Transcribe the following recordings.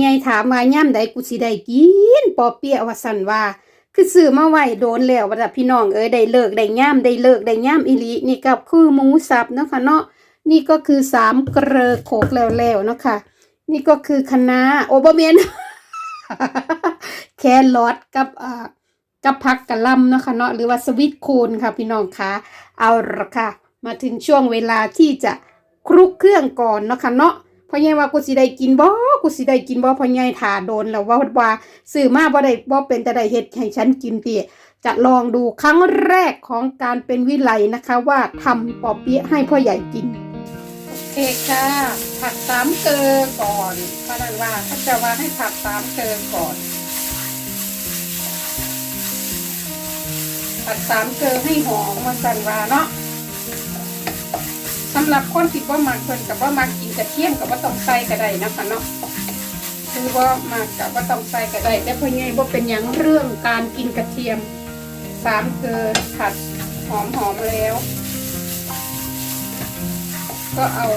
ใหญ่ถามว่าย่ำใดกูสิได้กินปอเปียะว่าสันว่า คือซื้อมาไว้โดนแล้วว่าพี่น้องเอ้ยได้เลิกได้ย่ำได้เลิกได้ย่ำอีหลีนี่ก็คือหมูสับเนาะค่ะเนาะนี่ก็คือสามเกลอโขกแล้วๆเนาะค่ะ นี่ก็คือคณะโอบเมียนแครอทกับอ่ากับผักกะล่ำเนาะค่ะเนาะหรือว่าสวิตโคนค่ะพี่น้องคะเอาละค่ะ มาถึงช่วงเวลาที่จะคลุกเครื่องก่อนเนาะค่ะเนาะเพ่อใหญ่ว่ากูสิได้กินบ่ กูสิได้กินบ่พ่อใหญ่ถ่าโดนแล้วว่าว่าซื้อมาบ่ได้บ่เป็นแต่ได้เฮ็ดให้ฉันกินติจะลองดูครั้งแรกของการเป็นวิไลนะคะ ว่าทำปอเปี๊ยะให้พ่อใหญ่กินโอเคค่ะ ผัดสามเกลอก่อนพระนันว่าเขาจะว่าให้ผัดสามเกลอก่อน ผัดสามเกลอให้หอมมาสันว่าเนาะสำหรับคนที่ว่ามักเพิ่นกับว่ามักกินกระเทียมกับว่าต้องใส่ก็ได้นะคะเนาะ คือว่ามักกับว่าต้องใส่ก็ได้แต่เพื่อไงว่าเป็นอย่างเรื่องการกินกระเทียมสามเกลอผัดหอมหอมแล้ว ก็เอา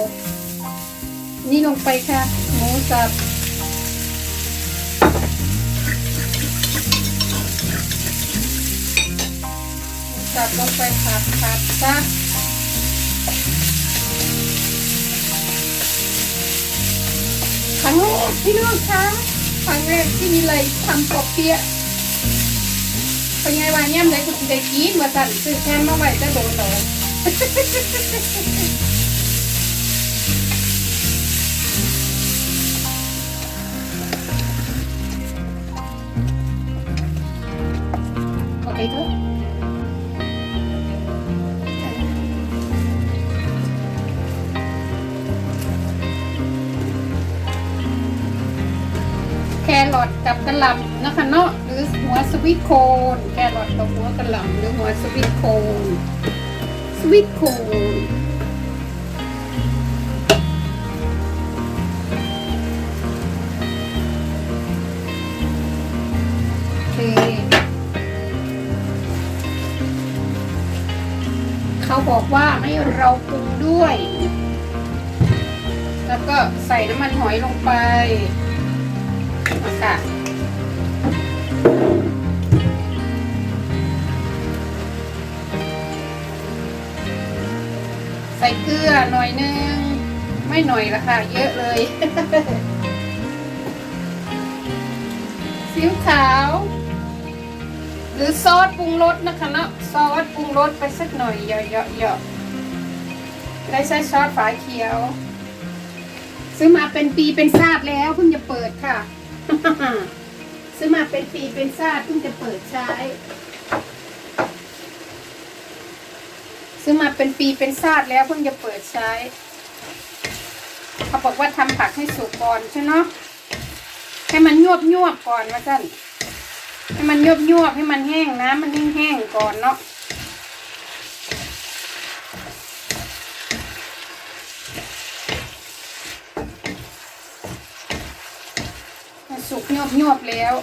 นี่ลงไปค่ะหมูสับหมูสับลงไปผัดผัดซะ ครั้งแรกพี่น้องคะครั้งแรกที่มีเลยทำปอบเปี๊ยะเป็นไงวะเนี่ยมันได้กูสิได้กินมาสั่นซื้อแค่มาไว้จะโดนหลย อหัวสวีทโคนแครอทกับหัวกระหล่ำหรือหัวสวีทโคนสวีทโคนโอเคเขาบอกว่าให้เราปรุงด้วย แล้วก็ใส่น้ำมันหอยลงไปนะคะ ส่เกลือหน่อยนึง ไม่หน่อยละค่ะ เยอะเลยซีอิ๊วขาว หรือซอสปรุงรสนะคะเนาะซอสปรุงรสไปสักหน่อยเยอะๆๆได้ใช้ซอสฝาเขียว ซื้อมาเป็นปีเป็นซาดแล้วเพิ่งจะเปิดค่ะ ซื้อมาเป็นปีเป็นซาดเพิ่งจะเปิดใช้ ซื้อมาเป็นปีเป็นซาดแล้วเพิ่งจะเปิดใช้ เขาบอกว่าทำผักให้สุกก่อนใช่เนาะให้มันยวบยวบๆก่อนว่าสั่นให้มันยวบยวบๆให้มันแห้งน้ำมันแห้งๆก่อนเนาะสุกยวบยวบๆแล้ว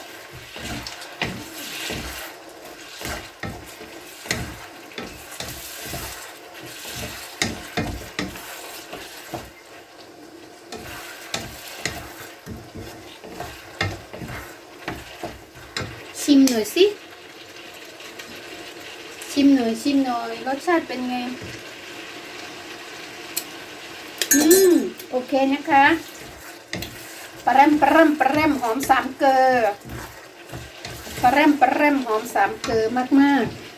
หน่อยสิ ชิมหน่อยชิมหน่อย รสชาติเป็นไง อืม โอเคนะคะปลาแรมปลาแรมปลาแรมหอมสามเกลือปลาแรมปลาแรมหอมสามเกลือมาก ๆ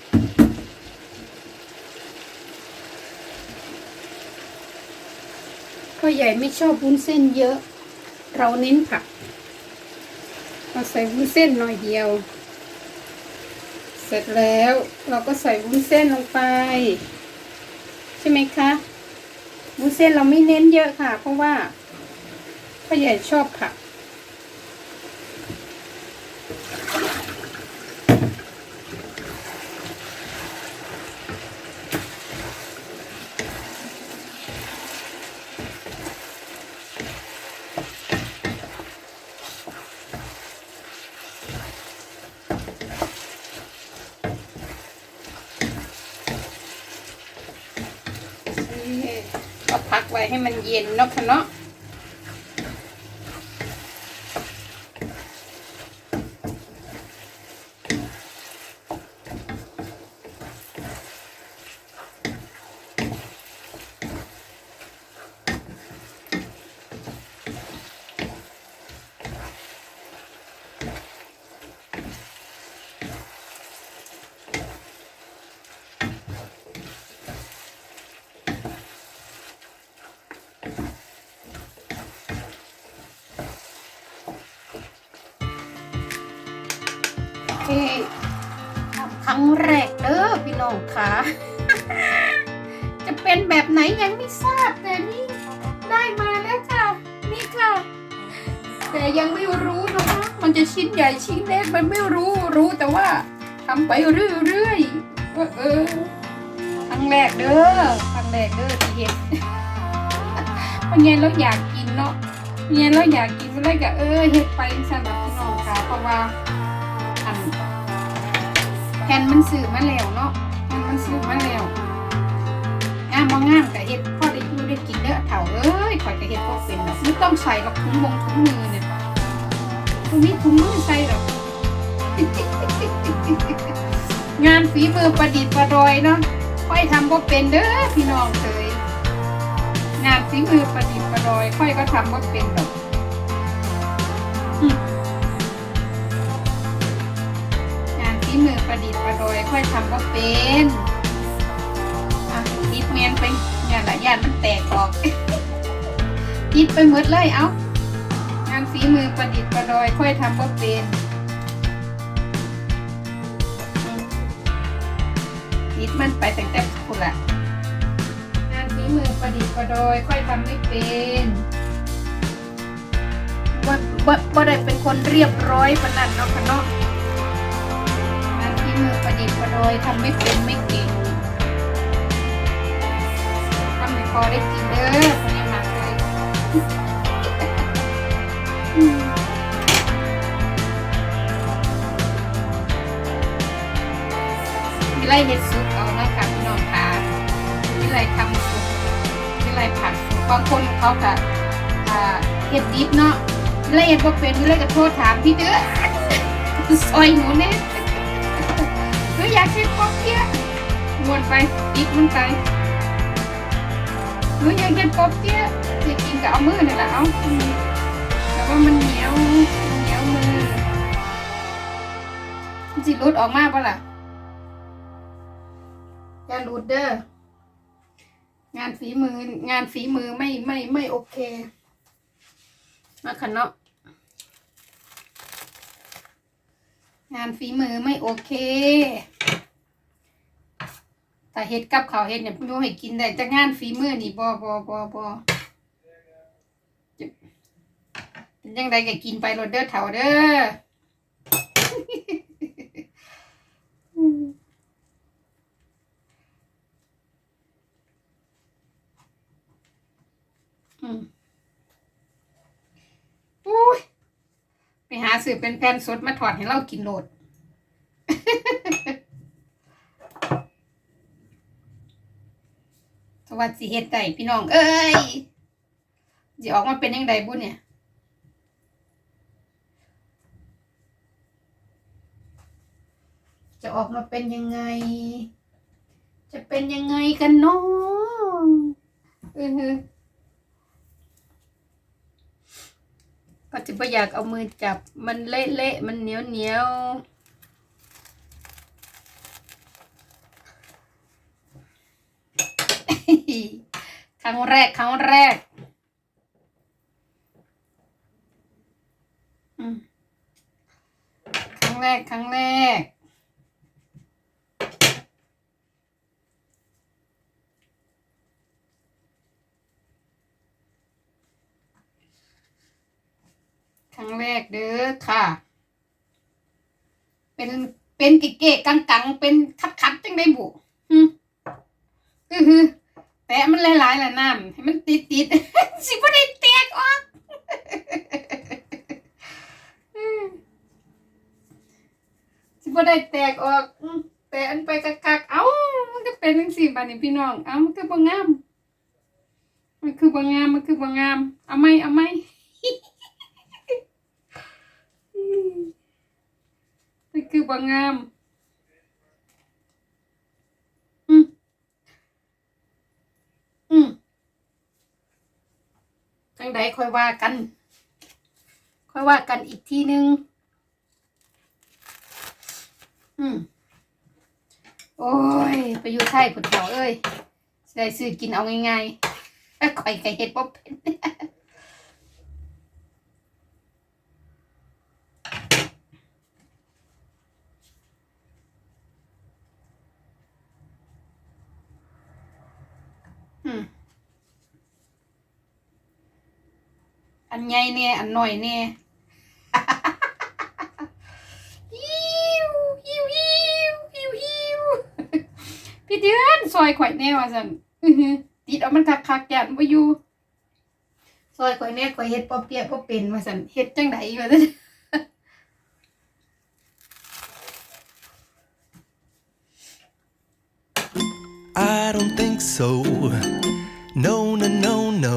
พ่อใหญ่ไม่ชอบวุ้นเส้นเยอะ เราเน้นผักเราใส่วุ้นเส้นหน่อยเดียว สร็จแล้วเราก็ใส่วุ้นเส้นลงไป ใช่ไหมคะวุ้นเส้นเราไม่เน้นเยอะค่ะ เพราะว่าพ่อใหญ่ชอบผัก นี่ก็พัก ไว้ให้มันเย็นเนาะค่ะเนาะ จะเป็นแบบไหนยังไม่ทราบแต่นี่ได้มาแล้วค่ะ นี่ค่ะ แต่ยังไม่รู้นะคะมันจะชิ้นใหญ่ชิ้นเล็กมันไม่รู้รู้แต่ว่าทำไปเรื่อยๆว่าเออครั้งแรกเด้อครั้งแรกเด้อที่เห็นเพราะงั้นเราอยากกินเนาะเพราะงั้นเราอยากกินเมื่อไรก็เออเฮ็ดไปสำหรับพี่น้องค่ะเพราะว่าอันแผ่นมันสื่อมาแล้วเนาะ มันสื่อมาแล้วงามบ่งามแต่เฮ็ดพอได้อยู่ได้กินเด้อเถ่าเอ้ยข่อยก็เฮ็ดบ่เป็นดอไม่ต้องใส่หรอกถุงมงถุงมือเนี่ยตรงนี้ถุงมือใส่หรอกงานฝีมือประดิษฐ์ประดอยเนาะค่อยทำบ่เป็นเด้อพี่น้องเคยงานฝีมือประดิษฐ์ประดอย ค่อยก็ทำบ่เป็นหรอ ประดิษฐ์ประดอยค่อยทำบ่เป็นอะติดเมียนไปงานหลายอย่างมันแตกออกติดไปหมดเลยเอ้างานฝีมือประดิษฐ์ประดอยค่อยทำบ่เป็นนิดมันไปแต่งแต่คุณละงานฝีมือประดิษฐ์ประดอยค่อยทำไม่เป็นว่าว่ได้เป็นคนเรียบร้อยปนนันเนาะคะเนาะ ระดิษฐ์ประดอยทำไม่เป็นไม่เก่งทำไม่พอได้กินเด้อคนยังหมักเลยมวิไลเฮ็ดซุปเอานาะค่ะพี่น้องค่ะวิไลทำซุปวิไลผัดซุปบางคนเขาก็อ่าเฮ็ดดิบเนาะวิไลเฮ็ดบ่เป็นวิไลก็โทษถามพี่เด้อซอยหนูแน่หนู อยากเฮ็ดป๊อกเกี้ยะมวนไปดิบมันไปหนูอยากเฮ็ดป๊อกเกี้ยะจะกินก็เอามือนี่แหละเอาแต่ว่ามันเหนียวเหนียวมือมันสิหลุดออกมาปะล่ะอย่าหลุดเด้องานฝีมืองานฝีมือไม่ไม่ไม่โอเคมาขันเนาะงานฝีมือไม่โอเค แต่เฮ็ดกับเขาวเฮ็ดเนี่ยพี่ให้กินได้แต่งานฝีมือนี่บอบอบอบอเป็นยังไงก็กินไปโรดเด้อเถาเด้ออืมอุ้ยไปหาซื้อเป็นแผ่นสดมาถอดให้เรากินโหลด สวัสดีเฮ็ดได้พี่น้อง เอ้ยจะออกมาเป็นยังไงบุญเนี่ยจะออกมาเป็นยังไง จะเป็นยังไงกันนาะเออก็จะไม่อยากเอามือจับมันเละๆมันเหนียวเหนียวๆ ครั้งแรกครั้งแรกครั้งแรกครั้งแรก ครั้งแรกเด้อค่ะ เป็นเป็นเก๋ๆกังๆ เป็นคัดๆจังได้บุฮึอือฮึ แต่มันหลายๆแหละน้ำให้มันติดๆสิบ่ได้แตกออกสิบ่ได้แตกออกแต่อันไปกักๆเอ้ามันก็เป็นจังซี่บัดนี้พี่น้องเอ้ามันคือบ่งาม มันคือบ่งามมันคือบ่งามเอาไหมเอาไหมมันคือบางงาม จังใดค่อยว่ากัน ค่อยว่ากันอีกทีนึง อืมโอ้ย ไปอยู่ไทยผุดเถาเอ้ยสิได้ซื้อกินเอาง่ายๆข่อยไก่เห็ดบ่เป็น อันใหญ่แน่อันน้อยแน่ฮิวฮิวฮิวฮิวฮิวพี่เดือนซอยข่อยแน่ว่าซั่นอื้อหือติดเอามันคักๆแก่นบ่อยู่ซอยข่อยแน่ข่อยเฮ็ดบ่เปียกบ่เป็นว่าซั่นเฮ็ดจังไดว่าซั่น I don't think so. No, no, no, no.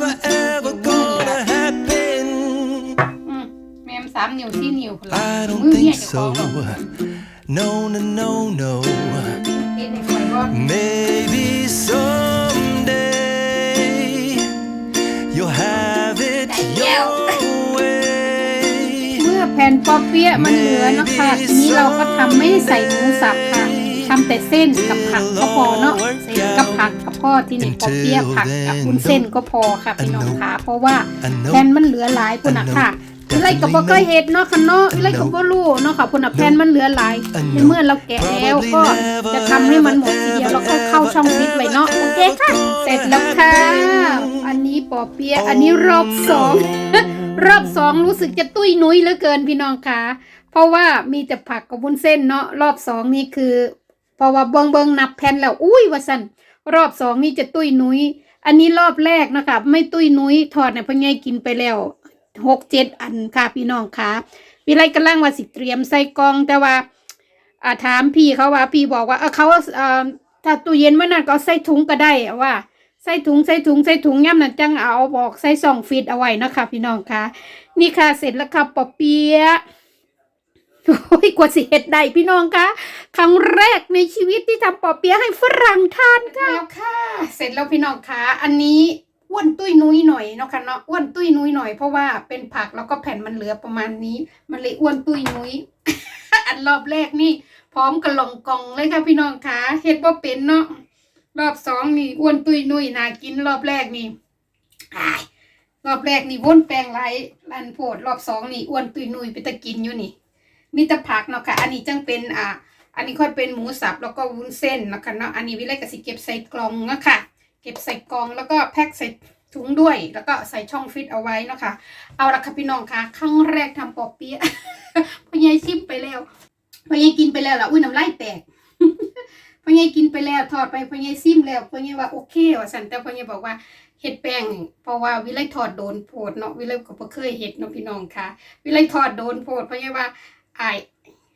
นิ้วสี่นิ้วพุ่นล่ะ I มื don't อเนี่ย think เจะของ so. ดอก No, no, no, no. เฮ็ดให้ข่อยบ่ Maybe someday you'll have it your way. เมื่อแผ่นปอเปี๊ยะมันเหลือเนาะค่ะทีนี้เราก็ทำไม่ใส่หมูสับค่ะทำแต่เส้นกับผักก็พอเนาะเส้นกับผักกับพ่อที่นี่ปอเปี๊ยะผักกับวุ้นเส้นก็พอค่ะพี่น้องคะเพราะว่า I know แผ่นมันเหลือหลายพุ่นน่ะค่ะ วิไลก็บ่เคยเฮ็ดเนาะค่ะเนาะวิไลก็บ่รู้เนาะค่ะพุ่นน่ะแผ่นมันเหลือหลายในเมื่อเราแกะแล้วก็จะทำให้มันหมดทีเดียวแล้วก็เข้าช่องฟิตไว้เนาะโอเคค่ะ เสร็จแล้วค่ะ อันนี้ปอเปี๊ยะอันนี้รอบสองรอบสองรู้สึกจะตุ้ยนุ้ยเหลือเกินพี่น้องคะเพราะว่ามีแต่ผักกับวุ้นเส้นเนาะรอบสองนี่คือเพราะว่าเบิงเบิงนับแผ่นแล้วอุ้ยว่าสันรอบสองนี่จะตุ้ยนุ้ยอันนี้รอบแรกนะคะไม่ตุ้ยนุ้ยทอดเนี่ยพ่อใหญ่กินไปแล้ว หกเจ็ดอันค่ะพี่น้องคะวิไลกำลังว่าสิเตรียมใส่กล่องแต่ว่าอาถามพี่เขาว่าพี่บอกว่าเออเขาเอ่อถ้าตู้เย็นไว้นั่นก็ใส่ถุงก็ได้ว่าใส่ถุงใส่ถุงใส่ถุงย่ำนั่นจังเอาบอกใส่ซองฟิตเอาไว้นะคะพี่น้องคะนี่ค่ะเสร็จแล้วค่ะปอเปียะโอ้ยกว่าสิเห็ดได้พี่น้องคะครั้งแรกในชีวิตที่ทำปอเปียะให้ฝรั่งทานค่ะแล้วค่ะ เสร็จแล้วพี่น้องคะอันนี้ อ้วนตุ้ยนุ้ยหน่อยเนาะค่ะเนาะอ้วนตุ้ยนุ้ยหน่อยเพราะว่าเป็นผักแล้วก็แผ่นมันเหลือประมาณนี้ มันเลยอ้วนตุ้ยนุ้ยอันรอบแรกนี่ พร้อมกับลองกองเลยค่ะพี่น้องคะเฮ็ดบ่เป็นเนาะรอบสองนี่อ้วนตุ้ยนุ้ยน่ากินรอบแรกนี่รอบแรกนี่ว้นแปลงไรลันโพดรอบสองนี่อ้วนตุยนุยไปตะกินอยู่นี่มีแต่ผักเนาะค่ะ อันนี้จังเป็นอ่า อันนี้ค่อยเป็นหมูสับแล้วก็วุ้นเส้นเนาะคะเนาะอันนี้วิไลกสิเก็บใส่กล่องเนาะค่ะ เก็บใส่กล่องแล้วก็แพ็คใส่ถุงด้วย แล้วก็ใส่ช่องฟิตเอาไว้นะคะ เอาละค่ะพี่น้องค่ะครั้งแรกทำปอเปี๊ยะพ่อใหญ่ชิมไปแล้วพ่อใหญ่กินไปแล้วล่ะอุ้ยน้ำลายแตกพ่อใหญ่กินไปแล้วทอดไปพ่อใหญ่ซิมแล้วพ่อใหญ่ว่าโอเคว่าสันแต่พ่อใหญ่บอกว่าเฮ็ดแป้งเพราะว่าวิไลทอดโดนโพดเนาะวิไลก็บ่เคยเฮ็ดเนาะพี่น้องค่ะ วิไลทอดโดนโพดพ่อใหญ่ว่าอาย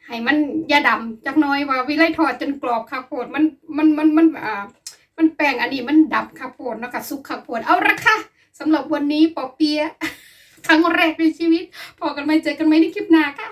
ให้มันยาดำจักน้อยว่าวิไลทอดจนกรอบค่ะโพดมันมันมันมันอ่า มันแป้งอันนี้มันดับข้าวโพดเนาะค่ะสุกค่ะโพดเอาละค่ะสำหรับวันนี้ปอเปียะครั้งแรกในชีวิตพอกันไหมเจอกันไหมในคลิปหน้าค่ะ